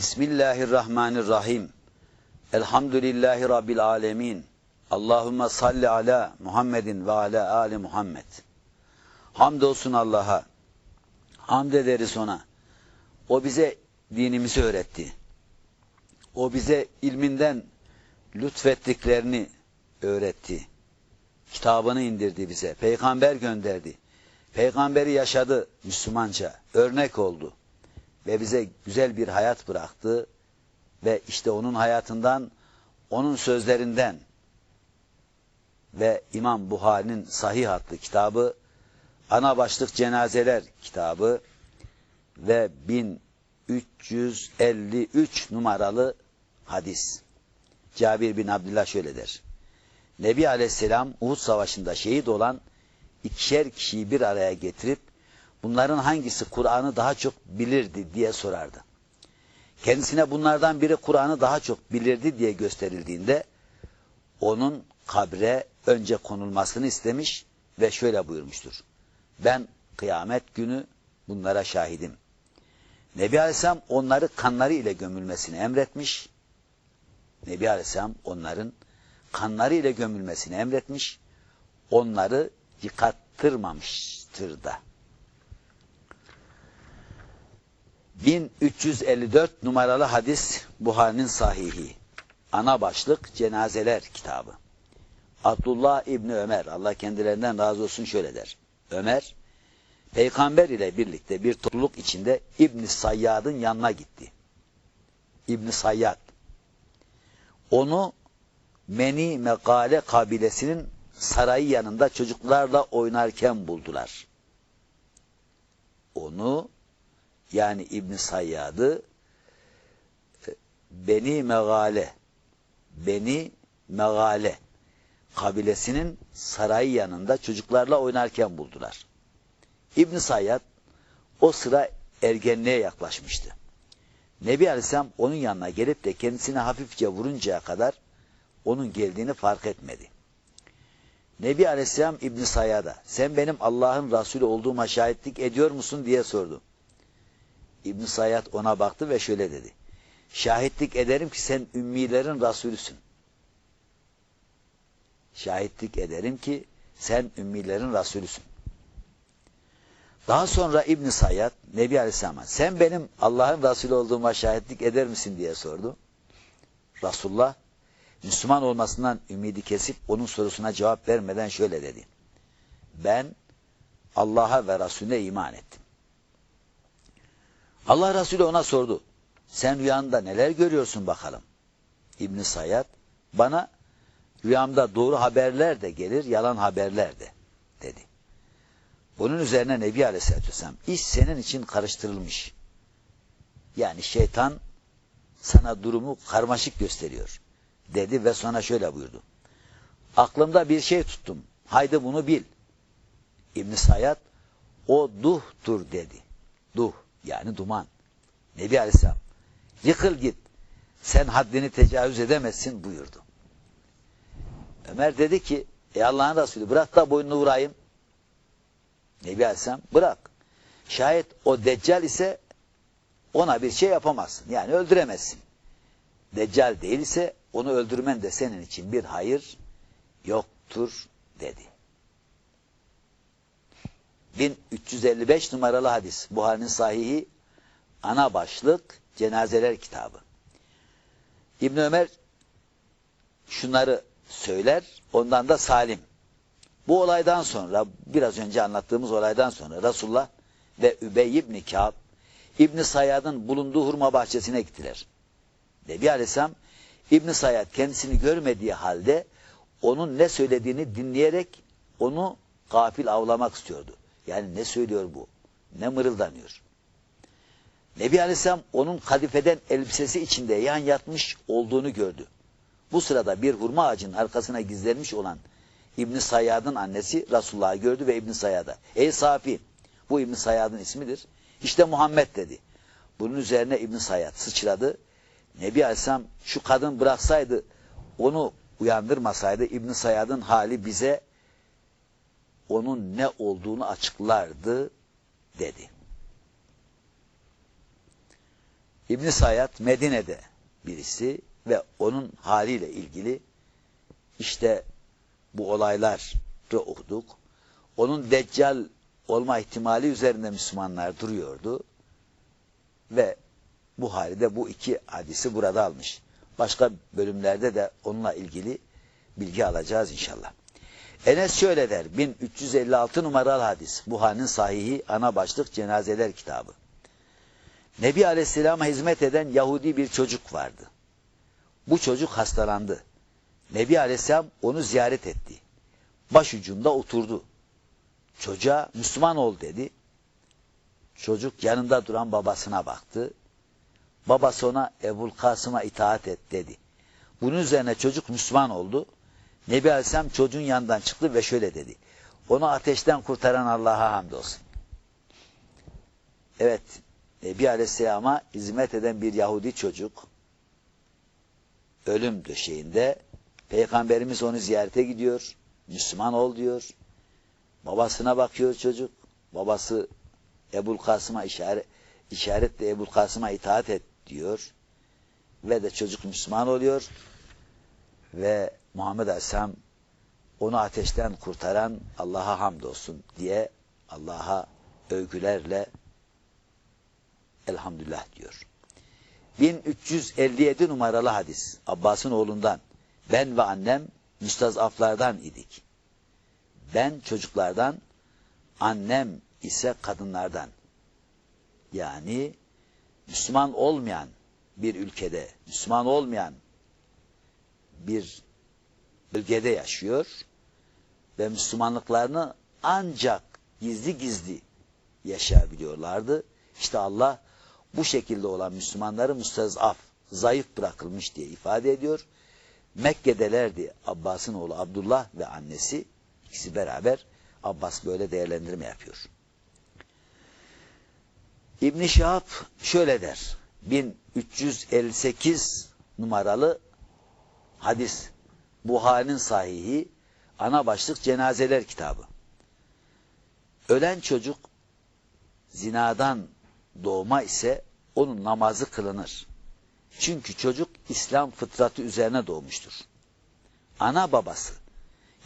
Bismillahirrahmanirrahim. Elhamdülillahi Rabbil alemin. Allahümme salli ala Muhammedin ve ala ali Muhammed. Hamdolsun Allah'a. Hamd ederiz ona. O bize dinimizi öğretti. O bize ilminden lütfettiklerini öğretti. Kitabını indirdi bize. Peygamber gönderdi. Peygamberi yaşadı Müslümanca. Örnek oldu. Ve bize güzel bir hayat bıraktı. Ve işte onun hayatından, onun sözlerinden ve İmam Buhari'nin Sahih adlı kitabı, ana başlık cenazeler kitabı ve 1353 numaralı hadis. Cabir bin Abdullah şöyle der. Nebi Aleyhisselam Uhud Savaşı'nda şehit olan ikişer kişiyi bir araya getirip bunların hangisi Kur'an'ı daha çok bilirdi diye sorardı. Kendisine bunlardan biri Kur'an'ı daha çok bilirdi diye gösterildiğinde onun kabre önce konulmasını istemiş ve şöyle buyurmuştur. Ben kıyamet günü bunlara şahidim. Nebi Aleyhisselam onları kanları ile gömülmesini emretmiş. Nebi Aleyhisselam onların kanları ile gömülmesini emretmiş. Onları yıkattırmamıştır da. 1354 numaralı hadis Buhari'nin sahihi. Ana başlık Cenazeler kitabı. Abdullah İbni Ömer, Allah kendilerinden razı olsun şöyle der. Ömer, peygamber ile birlikte bir topluluk içinde İbni Sayyad'ın yanına gitti. İbni Sayyad. Onu Meni Mekale kabilesinin sarayı yanında çocuklarla oynarken buldular. Onu yani İbn Sayyad'ı Beni Megale Beni Megale kabilesinin sarayı yanında çocuklarla oynarken buldular. İbn Sayyad o sıra ergenliğe yaklaşmıştı. Nebi Aleyhisselam onun yanına gelip de kendisine hafifçe vuruncaya kadar onun geldiğini fark etmedi. Nebi Aleyhisselam İbn Sayyad'a sen benim Allah'ın Resulü olduğuma şahitlik ediyor musun diye sordu. İbn Sayyad ona baktı ve şöyle dedi. Şahitlik ederim ki sen ümmilerin Resulüsün. Şahitlik ederim ki sen ümmilerin Resulüsün. Daha sonra İbn Sayyad Nebi Aleyhisselam'a sen benim Allah'ın Resulü olduğuma şahitlik eder misin diye sordu. Resulullah Müslüman olmasından ümidi kesip onun sorusuna cevap vermeden şöyle dedi. Ben Allah'a ve Resulüne iman ettim. Allah Resulü ona sordu. Sen rüyanda neler görüyorsun bakalım? İbn Sayyad bana rüyamda doğru haberler de gelir, yalan haberler de dedi. Bunun üzerine Nebi Aleyhisselatü Vesselam iş senin için karıştırılmış. Yani şeytan sana durumu karmaşık gösteriyor dedi ve sonra şöyle buyurdu. Aklımda bir şey tuttum. Haydi bunu bil. İbn Sayyad o duhtur dedi. Duh yani duman. Nebi Aleyhisselam yıkıl git. Sen haddini tecavüz edemezsin buyurdu. Ömer dedi ki ey Allah'ın Resulü bırak da boynunu vurayım. Nebi Aleyhisselam bırak. Şayet o deccal ise ona bir şey yapamazsın. Yani öldüremezsin. Deccal değilse onu öldürmen de senin için bir hayır yoktur dedi. 1355 numaralı hadis. Buhari'nin sahihi ana başlık cenazeler kitabı. İbn Ömer şunları söyler, ondan da Salim. Bu olaydan sonra, biraz önce anlattığımız olaydan sonra Resulullah ve Übey ibn Kâb İbn Sayyad'ın bulunduğu hurma bahçesine gittiler. Nebi Aleyhisselam İbn Sayyad kendisini görmediği halde onun ne söylediğini dinleyerek onu gafil avlamak istiyordu. Yani ne söylüyor bu? Ne mırıldanıyor? Nebi Aleyhisselam onun kadifeden elbisesi içinde yan yatmış olduğunu gördü. Bu sırada bir hurma ağacının arkasına gizlenmiş olan İbn Sayyad'ın annesi Resulullah'ı gördü ve İbn Sayyad'a ey Safi bu İbn Sayyad'ın ismidir. İşte Muhammed dedi. Bunun üzerine İbn Sayyad sıçradı. Nebi Aleyhisselam şu kadın bıraksaydı onu uyandırmasaydı İbn Sayyad'ın hali bize onun ne olduğunu açıklardı dedi. İbn Sayyad Medine'de birisi ve onun haliyle ilgili işte bu olayları okuduk. Onun deccal olma ihtimali üzerinde Müslümanlar duruyordu. Ve bu halde bu iki hadisi burada almış. Başka bölümlerde de onunla ilgili bilgi alacağız inşallah. Enes şöyle der. 1356 numaralı hadis. Buhari'nin sahihi ana başlık cenazeler kitabı. Nebi Aleyhisselam'a hizmet eden Yahudi bir çocuk vardı. Bu çocuk hastalandı. Nebi Aleyhisselam onu ziyaret etti. Başucunda oturdu. Çocuğa Müslüman ol dedi. Çocuk yanında duran babasına baktı. Babası ona Ebul Kasım'a itaat et dedi. Bunun üzerine çocuk Müslüman oldu. Nebi Aleyhisselam çocuğun yanından çıktı ve şöyle dedi. Onu ateşten kurtaran Allah'a hamdolsun. Evet, Nebi Aleyhisselam'a hizmet eden bir Yahudi çocuk ölüm döşeğinde Peygamberimiz onu ziyarete gidiyor. Müslüman ol diyor. Babasına bakıyor çocuk. Babası Ebul Kasım'a işaret, işaretle Ebul Kasım'a itaat et diyor. Ve de çocuk Müslüman oluyor. Ve Muhammed Aleyhisselam onu ateşten kurtaran Allah'a hamdolsun diye Allah'a övgülerle elhamdülillah diyor. 1357 numaralı hadis Abbas'ın oğlundan ben ve annem müstazaflardan idik. Ben çocuklardan, annem ise kadınlardan. Yani Müslüman olmayan bir ülkede, Müslüman olmayan bir bölgede yaşıyor ve Müslümanlıklarını ancak gizli gizli yaşayabiliyorlardı. İşte Allah bu şekilde olan Müslümanları müstezaf, zayıf bırakılmış diye ifade ediyor. Mekke'delerdi Abbas'ın oğlu Abdullah ve annesi. ikisi beraber Abbas böyle değerlendirme yapıyor. İbn Şahab şöyle der. 1358 numaralı hadis. Buhari'nin sahihi ana başlık cenazeler kitabı. Ölen çocuk zinadan doğma ise onun namazı kılınır. Çünkü çocuk İslam fıtratı üzerine doğmuştur. Ana babası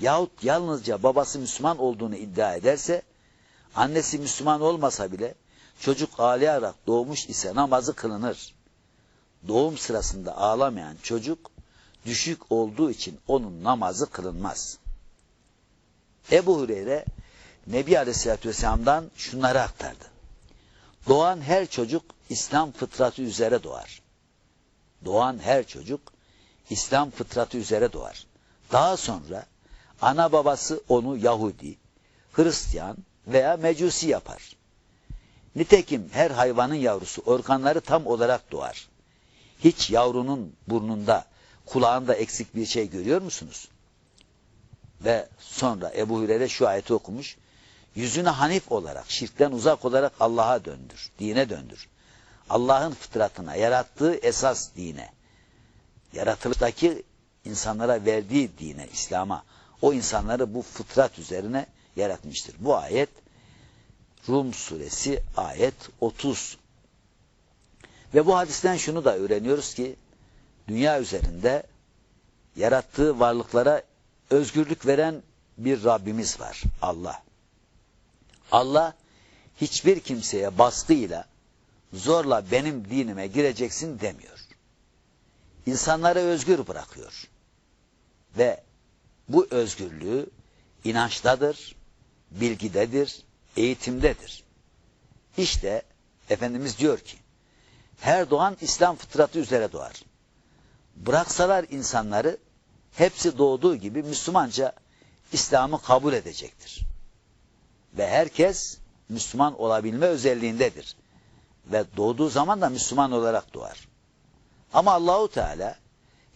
yahut yalnızca babası Müslüman olduğunu iddia ederse, annesi Müslüman olmasa bile çocuk ağlayarak doğmuş ise namazı kılınır. Doğum sırasında ağlamayan çocuk düşük olduğu için onun namazı kılınmaz. Ebu Hureyre Nebi Aleyhisselatü Vesselam'dan şunları aktardı. Doğan her çocuk İslam fıtratı üzere doğar. Doğan her çocuk İslam fıtratı üzere doğar. Daha sonra ana babası onu Yahudi, Hristiyan veya Mecusi yapar. Nitekim her hayvanın yavrusu organları tam olarak doğar. Hiç yavrunun burnunda, kulağında eksik bir şey görüyor musunuz? Ve sonra Ebu Hürer'e şu ayeti okumuş. Yüzünü hanif olarak, şirkten uzak olarak Allah'a döndür, dine döndür. Allah'ın fıtratına, yarattığı esas dine, yaratılıştaki insanlara verdiği dine, İslam'a, o insanları bu fıtrat üzerine yaratmıştır. Bu ayet Rum suresi ayet 30. Ve bu hadisten şunu da öğreniyoruz ki dünya üzerinde yarattığı varlıklara özgürlük veren bir Rabbimiz var. Allah. Allah hiçbir kimseye baskıyla zorla benim dinime gireceksin demiyor. İnsanları özgür bırakıyor. Ve bu özgürlüğü inançtadır, bilgidedir, eğitimdedir. İşte Efendimiz diyor ki, her doğan İslam fıtratı üzere doğar. Bıraksalar insanları, hepsi doğduğu gibi Müslümanca İslam'ı kabul edecektir. Ve herkes Müslüman olabilme özelliğindedir. Ve doğduğu zaman da Müslüman olarak doğar. Ama Allahu Teala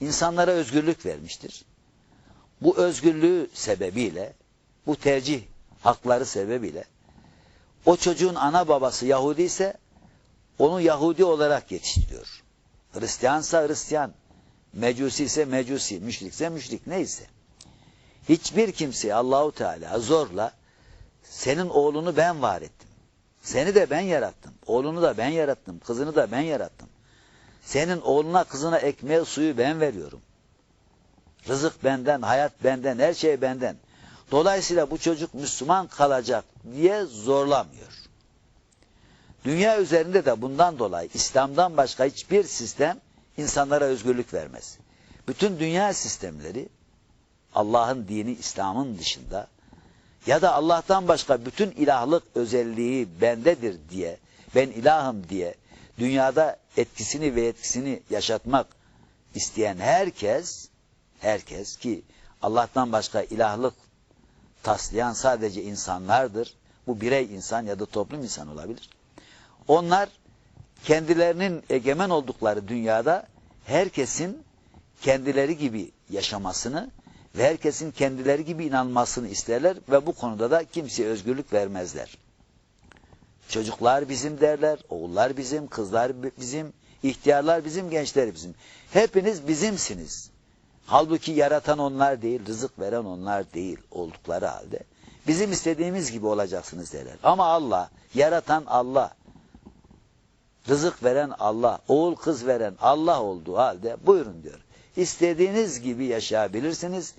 insanlara özgürlük vermiştir. Bu özgürlüğü sebebiyle, bu tercih hakları sebebiyle o çocuğun ana babası Yahudi ise onu Yahudi olarak yetiştiriyor. Hristiyansa Hristiyan, Mecusi ise Mecusi, müşrikse müşrik neyse. Hiçbir kimseye Allahu Teala zorla senin oğlunu ben var ettim. Seni de ben yarattım. Oğlunu da ben yarattım. Kızını da ben yarattım. Senin oğluna kızına ekmeği suyu ben veriyorum. Rızık benden, hayat benden, her şey benden. Dolayısıyla bu çocuk Müslüman kalacak diye zorlamıyor. Dünya üzerinde de bundan dolayı İslam'dan başka hiçbir sistem insanlara özgürlük vermez. Bütün dünya sistemleri Allah'ın dini İslam'ın dışında ya da Allah'tan başka bütün ilahlık özelliği bendedir diye, ben ilahım diye dünyada etkisini ve etkisini yaşatmak isteyen herkes, herkes ki Allah'tan başka ilahlık taslayan sadece insanlardır. Bu birey insan ya da toplum insan olabilir. Onlar kendilerinin egemen oldukları dünyada herkesin kendileri gibi yaşamasını ve herkesin kendileri gibi inanmasını isterler ve bu konuda da kimseye özgürlük vermezler. Çocuklar bizim derler, oğullar bizim, kızlar bizim, ihtiyarlar bizim, gençler bizim. Hepiniz bizimsiniz. Halbuki yaratan onlar değil, rızık veren onlar değil oldukları halde. Bizim istediğimiz gibi olacaksınız derler. Ama Allah, yaratan Allah, rızık veren Allah, oğul kız veren Allah olduğu halde buyurun diyor. İstediğiniz gibi yaşayabilirsiniz.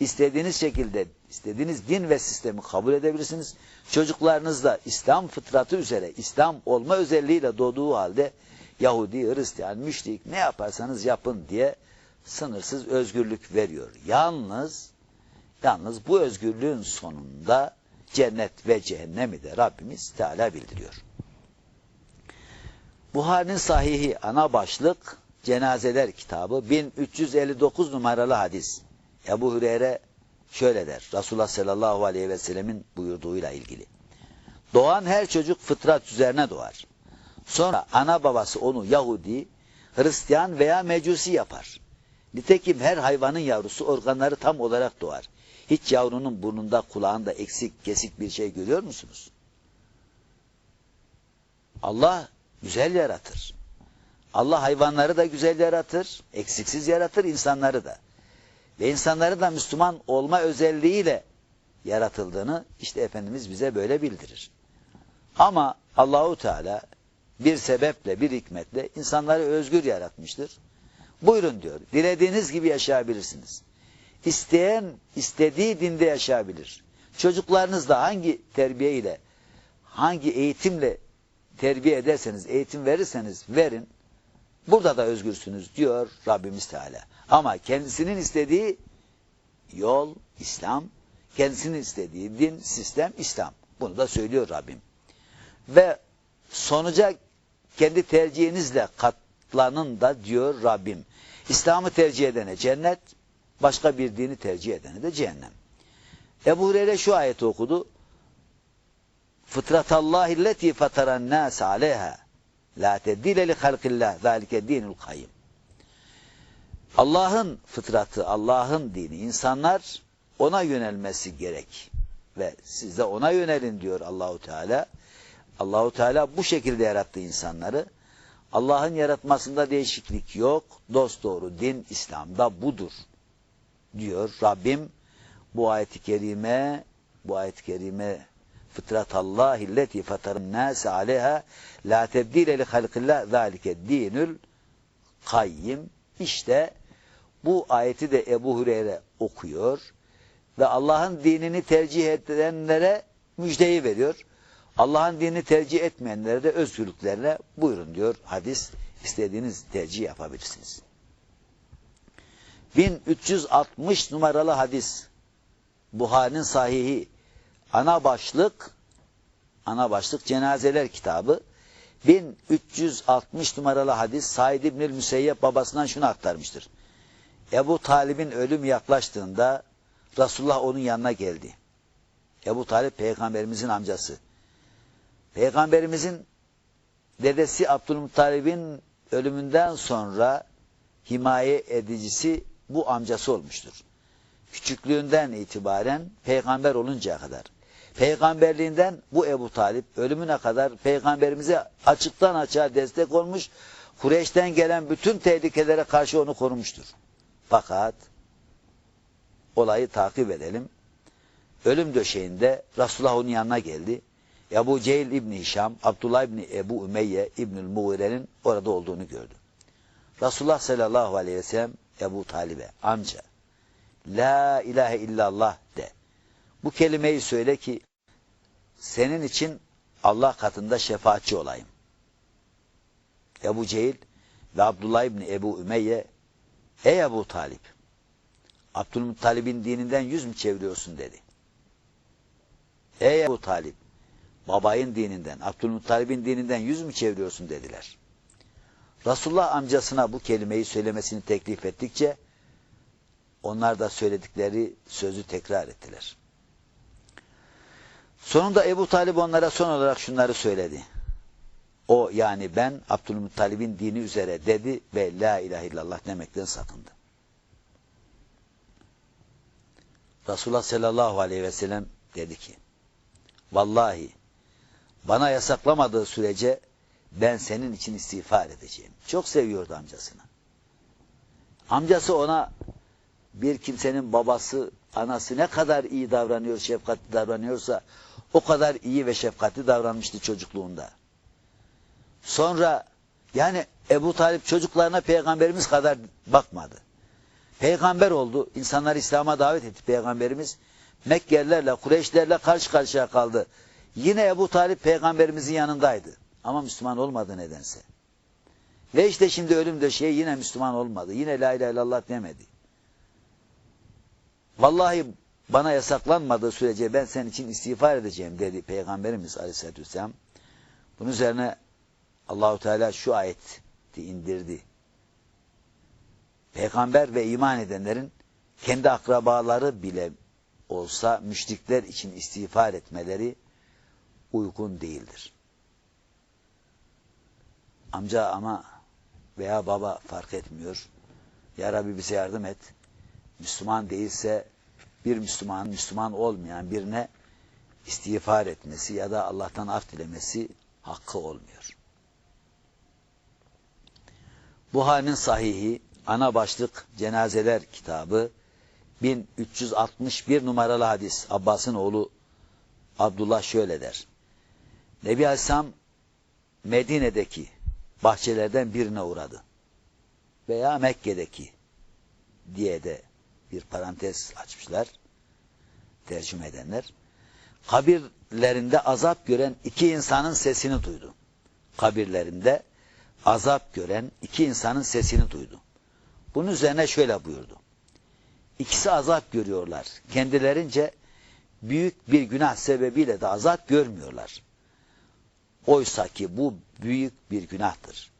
İstediğiniz şekilde, istediğiniz din ve sistemi kabul edebilirsiniz. Çocuklarınız da İslam fıtratı üzere, İslam olma özelliğiyle doğduğu halde Yahudi, Hristiyan, müşrik ne yaparsanız yapın diye sınırsız özgürlük veriyor. Yalnız yalnız bu özgürlüğün sonunda cennet ve cehennemi de Rabbimiz Teala bildiriyor. Buhari'nin sahihi ana başlık Cenazeler kitabı 1359 numaralı hadis. Ebu Hüreyre şöyle der. Resulullah sallallahu aleyhi ve sellemin buyurduğuyla ilgili. Doğan her çocuk fıtrat üzerine doğar. Sonra ana babası onu Yahudi, Hristiyan veya Mecusi yapar. Nitekim her hayvanın yavrusu organları tam olarak doğar. Hiç yavrunun burnunda kulağında eksik kesik bir şey görüyor musunuz? Allah güzel yaratır. Allah hayvanları da güzel yaratır, eksiksiz yaratır insanları da. Ve insanları da Müslüman olma özelliğiyle yaratıldığını işte Efendimiz bize böyle bildirir. Ama Allahu Teala bir sebeple, bir hikmetle insanları özgür yaratmıştır. Buyurun diyor, dilediğiniz gibi yaşayabilirsiniz. İsteyen istediği dinde yaşayabilir. Çocuklarınız da hangi terbiye ile, hangi eğitimle terbiye ederseniz, eğitim verirseniz verin. Burada da özgürsünüz diyor Rabbimiz Teala. Ama kendisinin istediği yol İslam, kendisinin istediği din, sistem İslam. Bunu da söylüyor Rabbim. Ve sonuca kendi tercihinizle katlanın da diyor Rabbim. İslam'ı tercih edene cennet, başka bir dini tercih edene de cehennem. Ebu Hureyre şu ayeti okudu. Fıtratallahi lleti fataran nas aleyha la tedile li halkillah zalike dinul kayyim. Allah'ın fıtratı, Allah'ın dini, insanlar ona yönelmesi gerek. Ve siz de ona yönelin diyor Allahu Teala. Allahu Teala bu şekilde yarattı insanları. Allah'ın yaratmasında değişiklik yok. Dost doğru din İslam'da budur. Diyor Rabbim bu ayet-i kerime bu ayet-i kerime fıtrat Allah illeti fatarın nase aleyha la tebdile li halkillah zalike dinül kayyim işte bu ayeti de Ebu Hureyre okuyor ve Allah'ın dinini tercih edenlere müjdeyi veriyor. Allah'ın dinini tercih etmeyenlere de özgürlüklerine buyurun diyor hadis. istediğiniz tercih yapabilirsiniz. 1360 numaralı hadis. Buhari'nin sahihi. Ana başlık ana başlık cenazeler kitabı. 1360 numaralı hadis Said İbnül Müseyyep babasından şunu aktarmıştır. Ebu Talib'in ölüm yaklaştığında Resulullah onun yanına geldi. Ebu Talip peygamberimizin amcası. Peygamberimizin dedesi Abdülmuttalib'in ölümünden sonra himaye edicisi bu amcası olmuştur. Küçüklüğünden itibaren peygamber oluncaya kadar. Peygamberliğinden bu Ebu Talip ölümüne kadar peygamberimize açıktan açığa destek olmuş, Kureyş'ten gelen bütün tehlikelere karşı onu korumuştur. Fakat olayı takip edelim. Ölüm döşeğinde Resulullah onun yanına geldi. Ebu Cehil İbni Hişam, Abdullah İbni Ebu Ümeyye İbnül Muğire'nin orada olduğunu gördü. Resulullah sallallahu aleyhi ve sellem Ebu Talib'e amca La ilahe illallah de. Bu kelimeyi söyle ki senin için Allah katında şefaatçi olayım. Ebu Cehil ve Abdullah İbni Ebu Ümeyye Ey Ebu Talip Abdülmuttalib'in dininden yüz mü çeviriyorsun dedi. Ey Ebu Talip babayın dininden, Abdülmuttalib'in dininden yüz mü çeviriyorsun dediler. Resulullah amcasına bu kelimeyi söylemesini teklif ettikçe onlar da söyledikleri sözü tekrar ettiler. Sonunda Ebu Talib onlara son olarak şunları söyledi. O yani ben Abdülmuttalib'in dini üzere dedi ve la ilahe illallah demekten sakındı. Resulullah sallallahu aleyhi ve sellem dedi ki Vallahi bana yasaklamadığı sürece ben senin için istiğfar edeceğim. Çok seviyordu amcasını. Amcası ona bir kimsenin babası, anası ne kadar iyi davranıyor, şefkatli davranıyorsa o kadar iyi ve şefkatli davranmıştı çocukluğunda. Sonra yani Ebu Talip çocuklarına peygamberimiz kadar bakmadı. Peygamber oldu. İnsanlar İslam'a davet etti peygamberimiz. Mekkelilerle, Kureyşlerle karşı karşıya kaldı. Yine Ebu Talip peygamberimizin yanındaydı. Ama Müslüman olmadı nedense. Ve işte şimdi ölüm döşeği yine Müslüman olmadı. Yine la ilahe illallah demedi. Vallahi bana yasaklanmadığı sürece ben senin için istiğfar edeceğim dedi Peygamberimiz Aleyhisselatü Vesselam. Bunun üzerine Allahu Teala şu ayeti indirdi. Peygamber ve iman edenlerin kendi akrabaları bile olsa müşrikler için istiğfar etmeleri uygun değildir. Amca ama veya baba fark etmiyor. Ya Rabbi bize yardım et. Müslüman değilse bir Müslüman, Müslüman olmayan birine istiğfar etmesi ya da Allah'tan af dilemesi hakkı olmuyor. Buhari'nin sahihi ana başlık cenazeler kitabı 1361 numaralı hadis Abbas'ın oğlu Abdullah şöyle der. Nebi Aleyhisselam Medine'deki bahçelerden birine uğradı. Veya Mekke'deki diye de bir parantez açmışlar tercüme edenler. Kabirlerinde azap gören iki insanın sesini duydu. Kabirlerinde azap gören iki insanın sesini duydu. Bunun üzerine şöyle buyurdu. İkisi azap görüyorlar. Kendilerince büyük bir günah sebebiyle de azap görmüyorlar. Oysa ki bu büyük bir günahtır.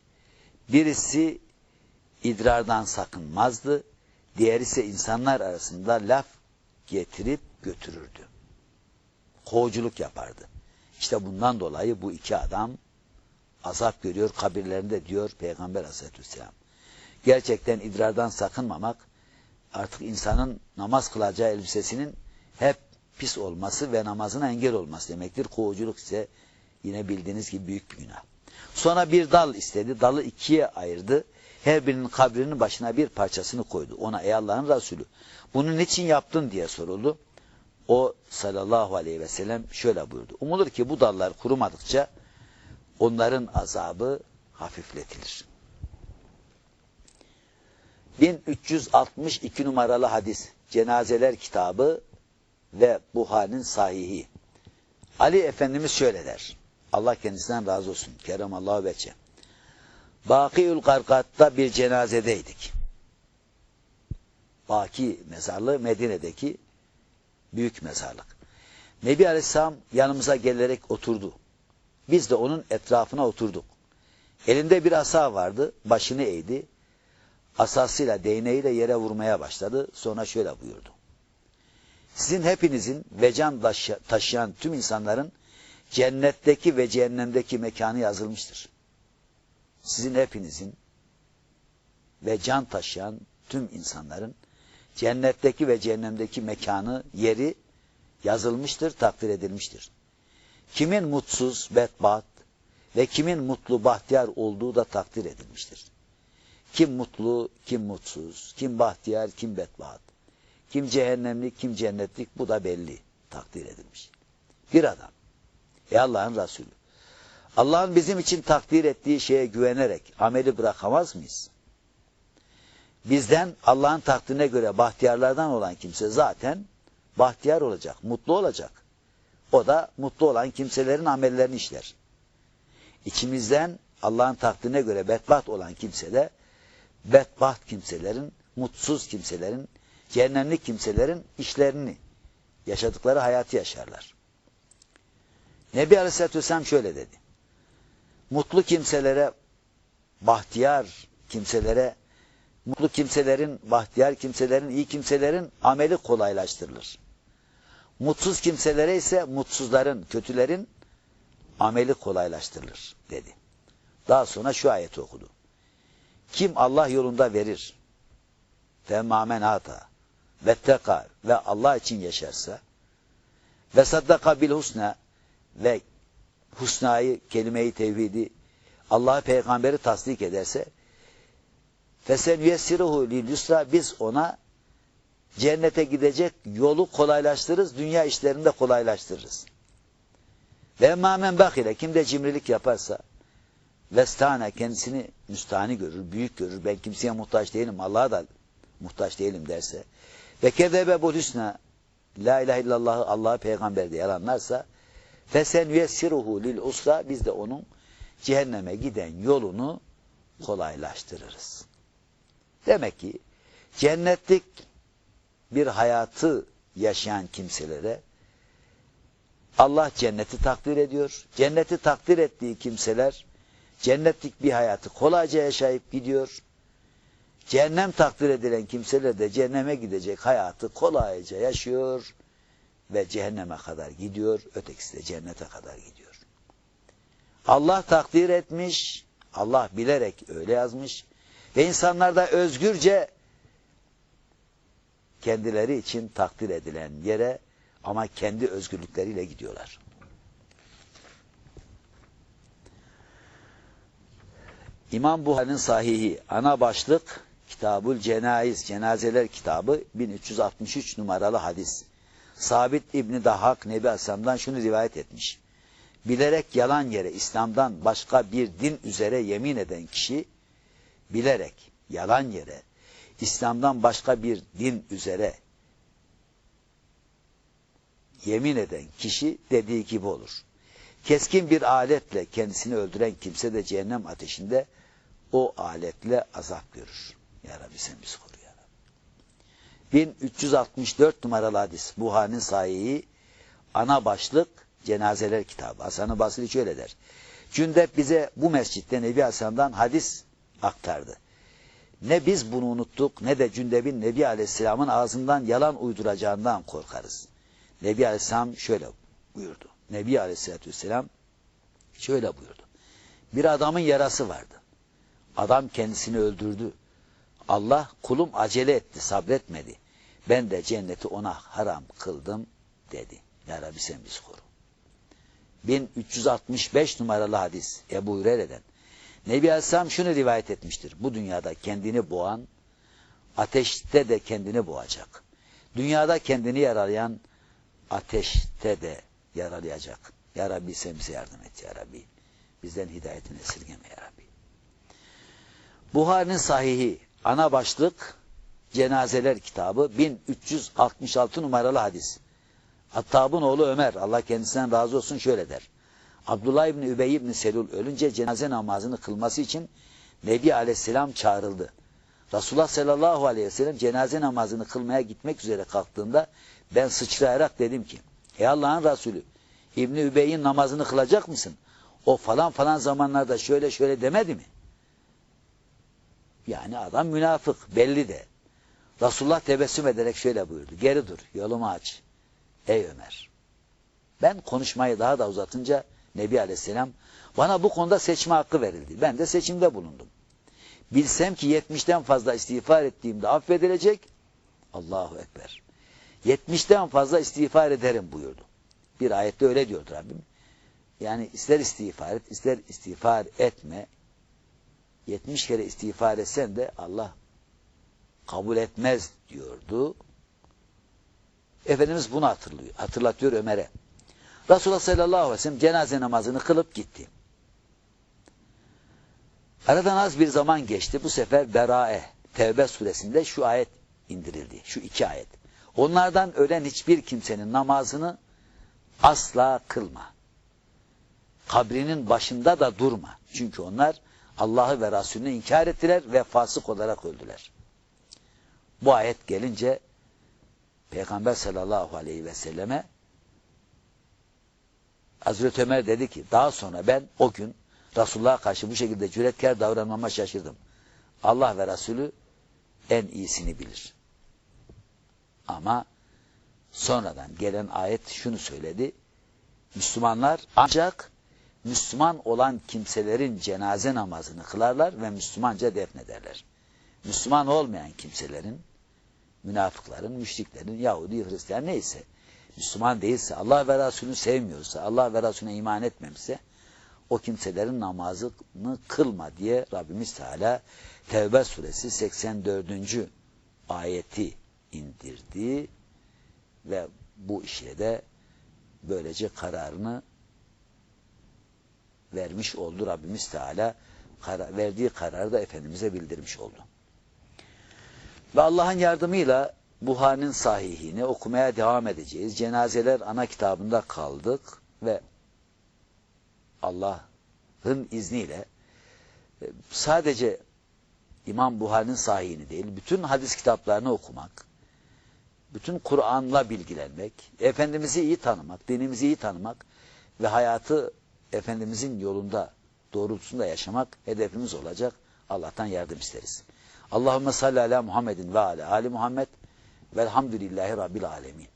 Birisi idrardan sakınmazdı, diğeri ise insanlar arasında laf getirip götürürdü. Kovuculuk yapardı. İşte bundan dolayı bu iki adam azap görüyor kabirlerinde diyor Peygamber Aleyhisselam. Gerçekten idrardan sakınmamak artık insanın namaz kılacağı elbisesinin hep pis olması ve namazına engel olması demektir. Kovuculuk ise yine bildiğiniz gibi büyük bir günah. Sonra bir dal istedi. Dalı ikiye ayırdı. Her birinin kabrinin başına bir parçasını koydu. Ona ey Allah'ın Resulü bunu niçin yaptın diye soruldu. O sallallahu aleyhi ve sellem şöyle buyurdu. Umulur ki bu dallar kurumadıkça onların azabı hafifletilir. 1362 numaralı hadis Cenazeler kitabı ve Buhari'nin sahihi. Ali Efendimiz şöyle der. Allah kendisinden razı olsun. Kerem Allah'u veçe. Bakiül Karkat'ta bir cenazedeydik. Baki mezarlığı Medine'deki büyük mezarlık. Nebi Aleyhisselam yanımıza gelerek oturdu. Biz de onun etrafına oturduk. Elinde bir asa vardı, başını eğdi. Asasıyla, değneğiyle yere vurmaya başladı. Sonra şöyle buyurdu. Sizin hepinizin ve can taşıyan tüm insanların cennetteki ve cehennemdeki mekanı yazılmıştır. Sizin hepinizin ve can taşıyan tüm insanların cennetteki ve cehennemdeki mekanı, yeri yazılmıştır, takdir edilmiştir. Kimin mutsuz, bedbaht ve kimin mutlu, bahtiyar olduğu da takdir edilmiştir. Kim mutlu, kim mutsuz, kim bahtiyar, kim bedbaht, kim cehennemlik, kim cennetlik bu da belli, takdir edilmiş. Bir adam, ey Allah'ın Resulü, Allah'ın bizim için takdir ettiği şeye güvenerek ameli bırakamaz mıyız? bizden Allah'ın takdirine göre bahtiyarlardan olan kimse zaten bahtiyar olacak, mutlu olacak. O da mutlu olan kimselerin amellerini işler. İçimizden Allah'ın takdirine göre bedbaht olan kimse de bedbaht kimselerin, mutsuz kimselerin, cehennemlik kimselerin işlerini, yaşadıkları hayatı yaşarlar. Nebi Aleyhisselatü Vesselam şöyle dedi. Mutlu kimselere, bahtiyar kimselere, mutlu kimselerin, bahtiyar kimselerin, iyi kimselerin ameli kolaylaştırılır. Mutsuz kimselere ise mutsuzların, kötülerin ameli kolaylaştırılır dedi. Daha sonra şu ayeti okudu. Kim Allah yolunda verir ve mamen ata ve ve Allah için yaşarsa ve saddaka bil husna ve husnayı, kelimeyi tevhidi Allah'ı peygamberi tasdik ederse fesen yessiruhu lil biz ona cennete gidecek yolu kolaylaştırırız, dünya işlerini de kolaylaştırırız. Ve mamen bakile kim de cimrilik yaparsa vestane kendisini müstahni görür, büyük görür. Ben kimseye muhtaç değilim, Allah'a da muhtaç değilim derse ve kezebe bu la ilahe illallahı Allah'ı peygamber de yalanlarsa fesen yessiruhu lil usra biz de onun cehenneme giden yolunu kolaylaştırırız. Demek ki cennetlik bir hayatı yaşayan kimselere Allah cenneti takdir ediyor. Cenneti takdir ettiği kimseler cennetlik bir hayatı kolayca yaşayıp gidiyor. Cehennem takdir edilen kimseler de cehenneme gidecek hayatı kolayca yaşıyor ve cehenneme kadar gidiyor. Ötekisi de cennete kadar gidiyor. Allah takdir etmiş, Allah bilerek öyle yazmış ve insanlar da özgürce kendileri için takdir edilen yere ama kendi özgürlükleriyle gidiyorlar. İmam Buhari'nin sahihi ana başlık Kitabul Cenayiz, Cenazeler kitabı 1363 numaralı hadis. Sabit İbni Dahak Nebi Aleyhisselam'dan şunu rivayet etmiş. Bilerek yalan yere İslam'dan başka bir din üzere yemin eden kişi, bilerek yalan yere İslam'dan başka bir din üzere yemin eden kişi dediği gibi olur. Keskin bir aletle kendisini öldüren kimse de cehennem ateşinde o aletle azap görür. Ya Rabbi sen bizi koru. 1364 numaralı hadis. Buhari'nin sahihi ana başlık cenazeler kitabı. Hasan-ı Basri şöyle der. Cündep bize bu mescitte Nebi Hasan'dan hadis aktardı. Ne biz bunu unuttuk ne de Cündep'in Nebi Aleyhisselam'ın ağzından yalan uyduracağından korkarız. Nebi Aleyhisselam şöyle buyurdu. Nebi Aleyhisselatü Vesselam şöyle buyurdu. Bir adamın yarası vardı. Adam kendisini öldürdü. Allah kulum acele etti, sabretmedi. Ben de cenneti ona haram kıldım dedi. Ya Rabbi sen bizi koru. 1365 numaralı hadis Ebu Hureyre'den. Nebi Aleyhisselam şunu rivayet etmiştir. Bu dünyada kendini boğan, ateşte de kendini boğacak. Dünyada kendini yaralayan, ateşte de yaralayacak. Ya Rabbi sen bize yardım et ya Rabbi. Bizden hidayetini esirgeme ya Rabbi. Buhari'nin sahihi ana başlık Cenazeler kitabı 1366 numaralı hadis. Hattab'ın oğlu Ömer Allah kendisinden razı olsun şöyle der. Abdullah İbni Übey İbni Selul ölünce cenaze namazını kılması için Nebi Aleyhisselam çağrıldı. Resulullah sallallahu aleyhi ve sellem cenaze namazını kılmaya gitmek üzere kalktığında ben sıçrayarak dedim ki Ey Allah'ın Resulü İbni Übey'in namazını kılacak mısın? O falan falan zamanlarda şöyle şöyle demedi mi? Yani adam münafık belli de. Resulullah tebessüm ederek şöyle buyurdu. Geri dur yolumu aç. Ey Ömer. Ben konuşmayı daha da uzatınca Nebi Aleyhisselam bana bu konuda seçme hakkı verildi. Ben de seçimde bulundum. Bilsem ki yetmişten fazla istiğfar ettiğimde affedilecek. Allahu Ekber. Yetmişten fazla istiğfar ederim buyurdu. Bir ayette öyle diyordu Rabbim. Yani ister istiğfar et, ister istiğfar etme. Yetmiş kere istiğfar etsen de Allah kabul etmez diyordu. Efendimiz bunu hatırlıyor, hatırlatıyor Ömer'e. Resulullah sallallahu aleyhi ve sellem cenaze namazını kılıp gitti. Aradan az bir zaman geçti. Bu sefer Berae Tevbe suresinde şu ayet indirildi. Şu iki ayet. Onlardan ölen hiçbir kimsenin namazını asla kılma. Kabrinin başında da durma. Çünkü onlar Allah'ı ve Resulünü inkar ettiler ve fasık olarak öldüler. Bu ayet gelince Peygamber sallallahu aleyhi ve selleme Hazreti Ömer dedi ki daha sonra ben o gün Resulullah'a karşı bu şekilde cüretkar davranmama şaşırdım. Allah ve Resulü en iyisini bilir. Ama sonradan gelen ayet şunu söyledi. Müslümanlar ancak Müslüman olan kimselerin cenaze namazını kılarlar ve Müslümanca defnederler. Müslüman olmayan kimselerin, münafıkların, müşriklerin, Yahudi, Hristiyan neyse, Müslüman değilse, Allah ve Resulünü sevmiyorsa, Allah ve Resulüne iman etmemişse, o kimselerin namazını kılma diye Rabbimiz Teala Tevbe suresi 84. ayeti indirdi ve bu işe de böylece kararını vermiş oldu Rabbimiz Teala. Verdiği kararı da Efendimiz'e bildirmiş oldu. Ve Allah'ın yardımıyla Buhari'nin sahihini okumaya devam edeceğiz. Cenazeler ana kitabında kaldık ve Allah'ın izniyle e, sadece İmam Buhari'nin sahihini değil, bütün hadis kitaplarını okumak, bütün Kur'an'la bilgilenmek, Efendimiz'i iyi tanımak, dinimizi iyi tanımak ve hayatı Efendimizin yolunda, doğrultusunda yaşamak hedefimiz olacak. Allah'tan yardım isteriz. Allahümme salli ala Muhammedin ve ala Ali Muhammed velhamdülillahi Rabbil alemin.